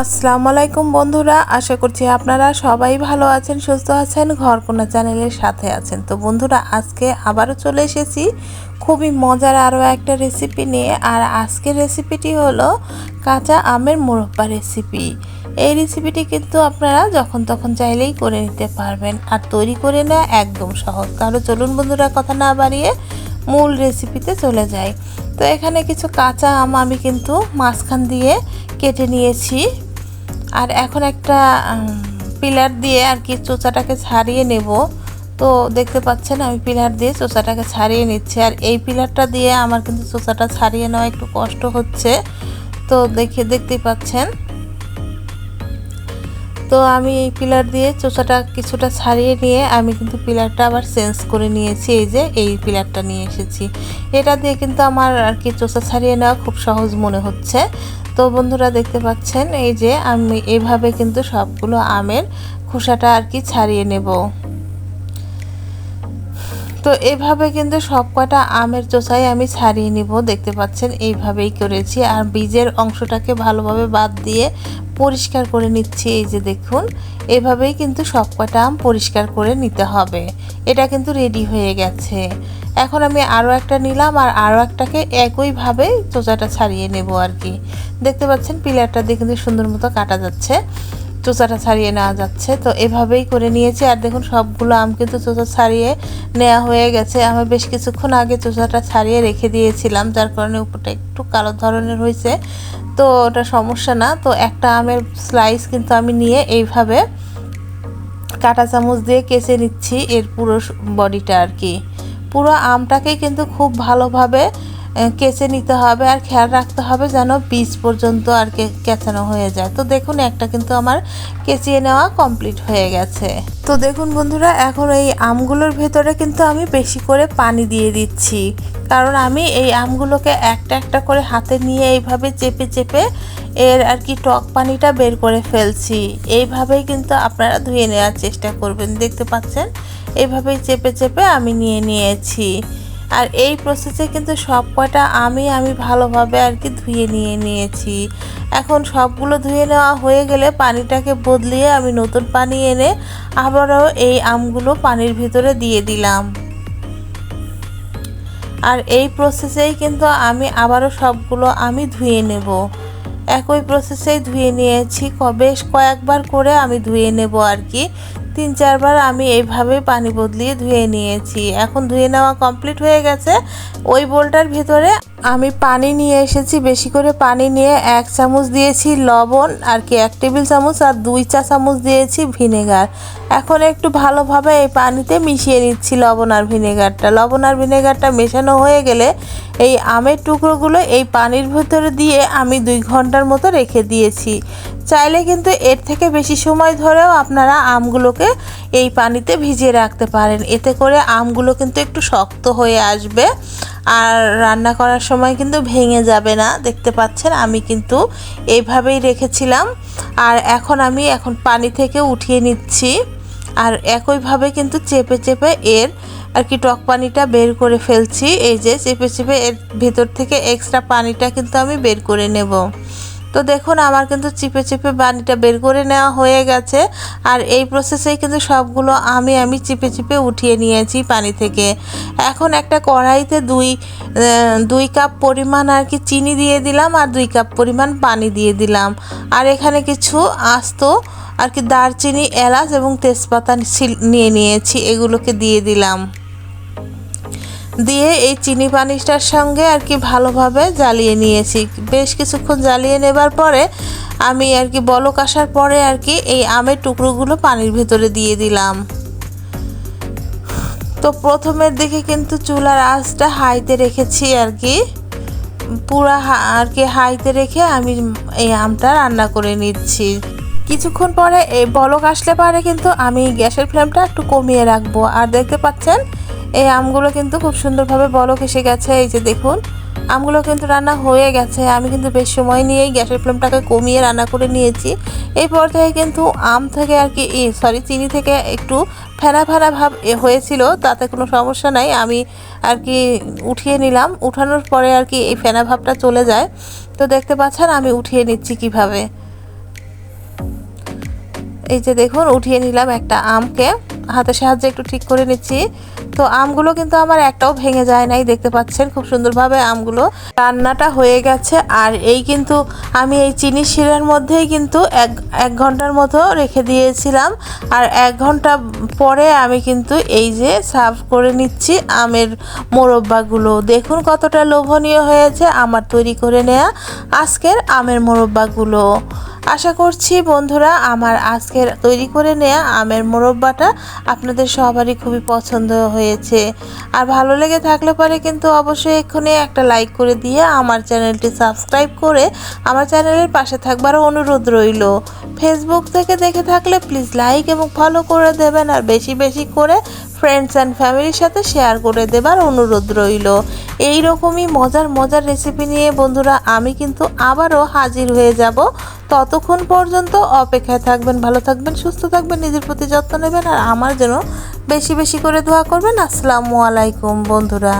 আসসালামু আলাইকুম বন্ধুরা, আশা করছি আপনারা সবাই ভালো আছেন, সুস্থ আছেন, ঘরকোনা চ্যানেলের সাথে আছেন। তো বন্ধুরা, আজকে আবারও চলে এসেছি খুবই মজার আরও একটা রেসিপি নিয়ে, আর আজকের রেসিপিটি হলো কাঁচা আমের মোরব্বা রেসিপি। এই রেসিপিটি কিন্তু আপনারা যখন তখন চাইলেই করে নিতে পারবেন, আর তৈরি করে নেওয়া একদম সহজ। তাহলে চলুন বন্ধুরা, কথা না বাড়িয়ে মূল রেসিপিতে চলে যাই। তো এখানে কিছু কাঁচা আম আমি কিন্তু মাঝখান দিয়ে কেটে নিয়েছি। আর এখন একটা পিলার দিয়ে আর কি চোচাটাকে ছাড়িয়ে নেব। তো দেখতে পাচ্ছেন আমি পিলার দিয়ে চোচাটাকে ছাড়িয়ে নিচ্ছি। আর এই পিলারটা দিয়ে আমার কিন্তু চোচাটা ছাড়িয়ে নেওয়া একটু কষ্ট হচ্ছে। তো দেখে, দেখতেই পাচ্ছেন। তো আমি এই পিলার দিয়ে চোচাটা কিছুটা ছাড়িয়ে নিয়ে আমি কিন্তু পিলারটা আবার চেঞ্জ করে নিয়েছি। এই যে, এই পিলারটা নিয়ে এসেছি। এটা দিয়ে কিন্তু আমার আর কি চোচা ছাড়িয়ে নেওয়া খুব সহজ মনে হচ্ছে। তো বন্ধুরা দেখতে পাচ্ছেন, এই যে আমি এভাবে কিন্তু সবগুলো আমের খোসাটা আর কি ছাড়িয়ে নেব। তো এভাবে কিন্তু সব কটা আমের চোষাই আমি ছাড়িয়ে নিব, দেখতে পাচ্ছেন? এইভাবেই করেছি আর বীজের অংশটাকে ভালোভাবে বাদ দিয়ে পরিষ্কার করে নিচ্ছি, এই যে দেখুন। এভাবেই কিন্তু সব কটা আম পরিষ্কার করে নিতে হবে। এটা কিন্তু রেডি হয়ে গেছে। এখন আমি আরও একটা নিলাম আর আরও একটাকে একইভাবে চোচাটা ছাড়িয়ে নেব আর কি। দেখতে পাচ্ছেন? পিলারটা দিয়ে কিন্তু সুন্দর মতো কাটা যাচ্ছে। চোচাটা ছাড়িয়ে নেওয়া যাচ্ছে। তো এভাবেই করে নিয়েছি। আর দেখুন, সবগুলো আম কিন্তু চোচা ছাড়িয়ে নেওয়া হয়ে গেছে। আমি বেশ কিছুক্ষণ আগে চোচাটা ছাড়িয়ে রেখে দিয়েছিলাম, যার কারণে উপরটা একটু কালো ধরনের হয়েছে। তো ওটা সমস্যা না। তো একটা আমের স্লাইস কিন্তু আমি নিয়ে এইভাবে কাটা চামচ দিয়ে কেচে নিচ্ছি এর পুরো বডিটা আর কি। পুরো আমটাকেই কিন্তু খুব ভালোভাবে কেচে নিতে হবে আর খেয়াল রাখতে হবে যেন বীজ পর্যন্ত আর কেচানো হয়ে যায়। তো দেখুন, একটা কিন্তু আমার কেচিয়ে নেওয়া কমপ্লিট হয়ে গেছে। তো দেখুন বন্ধুরা, এখন এই আমগুলোর ভেতরে কিন্তু আমি বেশি করে পানি দিয়ে দিচ্ছি। কারণ আমি এই আমগুলোকে একটা একটা করে হাতে নিয়ে এইভাবে চেপে চেপে এর আর কি টক পানিটা বের করে ফেলছি। এইভাবেই কিন্তু আপনারা ধুয়ে নেওয়ার চেষ্টা করবেন। দেখতে পাচ্ছেন? এইভাবেই চেপে চেপে আমি নিয়ে নিয়েছি। আর এই প্রসেসে কিন্তু সব কটা আমি আমি ভালোভাবে আর কি ধুয়ে নিয়ে নিয়েছি। এখন সবগুলো ধুয়ে নেওয়া হয়ে গেলে পানিটাকে বদলিয়ে আমি নতুন পানি এনে আবারও এই আমগুলো পানির ভিতরে দিয়ে দিলাম। আর এই প্রসেসেই কিন্তু আমি আবারও সবগুলো আমি ধুয়ে নেব। একই প্রসেসেই ধুয়ে নিয়েছি। বেশ কয়েকবার করে আমি ধুয়ে নেব আর কি। তিন চারবার আমি এইভাবে পানি বদলিয়ে ধুয়ে নিয়েছি। এখন ধুয়ে নেওয়া কমপ্লিট হয়ে গেছে। ওই বোলটার ভিতরে আমি পানি নিয়ে এসেছি, বেশি করে পানি নিয়ে এক চামচ দিয়েছি লবণ, আর কি এক টেবিল চামচ, আর দুই চা চামচ দিয়েছি ভিনেগার। এখন একটু ভালোভাবে এই পানিতে মিশিয়ে নিচ্ছি লবণ আর ভিনেগারটা। লবণ আর ভিনেগারটা মেশানো হয়ে গেলে এই আমের টুকরোগুলো এই পানির ভেতরে দিয়ে আমি দুই ঘণ্টার মতো রেখে দিয়েছি। চাইলে কিন্তু এর থেকে বেশি সময় ধরেও আপনারা আমগুলোকে এই পানিতে ভিজিয়ে রাখতে পারেন। এতে করে আমগুলো কিন্তু একটু শক্ত হয়ে আসবে। আর রান্না করার সময় কিন্তু ভেঙে যাবে না। দেখতে পাচ্ছেন, আমি কিন্তু এইভাবেই রেখেছিলাম। আর এখন আমি এখন পানি থেকে উঠিয়ে নিচ্ছি। আর একইভাবে কিন্তু চেপে চেপে এর আর কি টক পানিটা বের করে ফেলছি। এই যে চেপে চেপে এর ভিতর থেকে এক্সট্রা পানিটা কিন্তু আমি বের করে নেব। তো দেখুন, আমার কিন্তু চিপে চিপে বানিটা বের করে নেওয়া হয়ে গেছে। আর এই প্রসেসেই কিন্তু সবগুলো আমি আমি চিপে চিপে উঠিয়ে নিয়েছি পানি থেকে। এখন একটা কড়াইতে দুই দুই কাপ পরিমাণ আর কি চিনি দিয়ে দিলাম আর দুই কাপ পরিমাণ পানি দিয়ে দিলাম। আর এখানে কিছু আস্ত আর কি দারচিনি, এলাচ এবং তেজপাতা নিয়ে নিয়েছি, এগুলোকে দিয়ে দিলাম। দিয়ে এই চিনি পানিটার সঙ্গে আর কি ভালোভাবে জ্বালিয়ে নিয়েছি। বেশ কিছুক্ষণ জ্বালিয়ে নেবার পরে আমি আর কি বলক আসার পরে আর কি এই আমের টুকরোগুলো পানির ভেতরে দিয়ে দিলাম। তো প্রথমের দিকে কিন্তু চুলার আঁচটা হাইতে রেখেছি আর কি। পুরা আর কি হাইতে রেখে আমি এই আমটা রান্না করে নিচ্ছি। কিছুক্ষণ পরে এই বলক আসলে পারে কিন্তু আমি গ্যাসের ফ্লেমটা একটু কমিয়ে রাখব। আর দেখতে পাচ্ছেন এই আমগুলো কিন্তু খুব সুন্দরভাবে বলক এসে গেছে, এই যে দেখুন। আমগুলো কিন্তু রান্না হয়ে গেছে। আমি কিন্তু বেশ সময় নিয়েই গ্যাসের ফ্লেমটাকে কমিয়ে রান্না করে নিয়েছি। এই পর্যায়ে কিন্তু আম থেকে আর কি সরি চিনি থেকে একটু ফেনা ফেনা ভাব হয়েছিল, তাতে কোনো সমস্যা নাই। আমি আর কি উঠিয়ে নিলাম। উঠানোর পরে আর কি এই ফেনা ভাবটা চলে যায়। তো দেখতে পাচ্ছেন, আমি উঠিয়ে নিচ্ছি কীভাবে। এই যে দেখুন, উঠিয়ে নিলাম একটা আমকে। হাতের সাহায্যে একটু ঠিক করে নিচ্ছি। তো আমগুলো কিন্তু আমার একটাও ভেঙে যায় নাই, দেখতে পাচ্ছেন খুব সুন্দরভাবে আমগুলো। রান্নাটা হয়ে গেছে, আর এই কিন্তু আমি এই চিনি শিরার মধ্যেই কিন্তু এক এক ঘণ্টার মতো রেখে দিয়েছিলাম। আর এক ঘণ্টা পরে আমি কিন্তু এই যে সার্ভ করে নিচ্ছি আমের মোরব্বাগুলো। দেখুন কতটা লোভনীয় হয়েছে আমার তৈরি করে নেয়া আজকের আমের মোরব্বাগুলো। আশা করছি বন্ধুরা আমার আজকের তৈরি করে নেওয়া আমের মোরব্বাটা আপনাদের সবারই খুবই পছন্দ হয়েছে। আর ভালো লেগে থাকলে পরে কিন্তু অবশ্যই এক্ষুনি একটা লাইক করে দিয়ে আমার চ্যানেলটি সাবস্ক্রাইব করে আমার চ্যানেলের পাশে থাকবার অনুরোধ রইল। ফেসবুক থেকে দেখে থাকলে প্লিজ লাইক এবং ফলো করে দেবেন আর বেশি বেশি করে ফ্রেন্ডস অ্যান্ড ফ্যামিলির সাথে শেয়ার করে দেবার অনুরোধ রইল। এই রকমই মজার মজার রেসিপি নিয়ে বন্ধুরা আমি কিন্তু আবারও হাজির হয়ে যাব। ততক্ষণ পর্যন্ত অপেক্ষায় থাকবেন, ভালো থাকবেন, সুস্থ থাকবেন, নিজের প্রতি যত্ন নেবেন আর আমার জন্য বেশি বেশি করে দোয়া করবেন। আসসালামু আলাইকুম বন্ধুরা।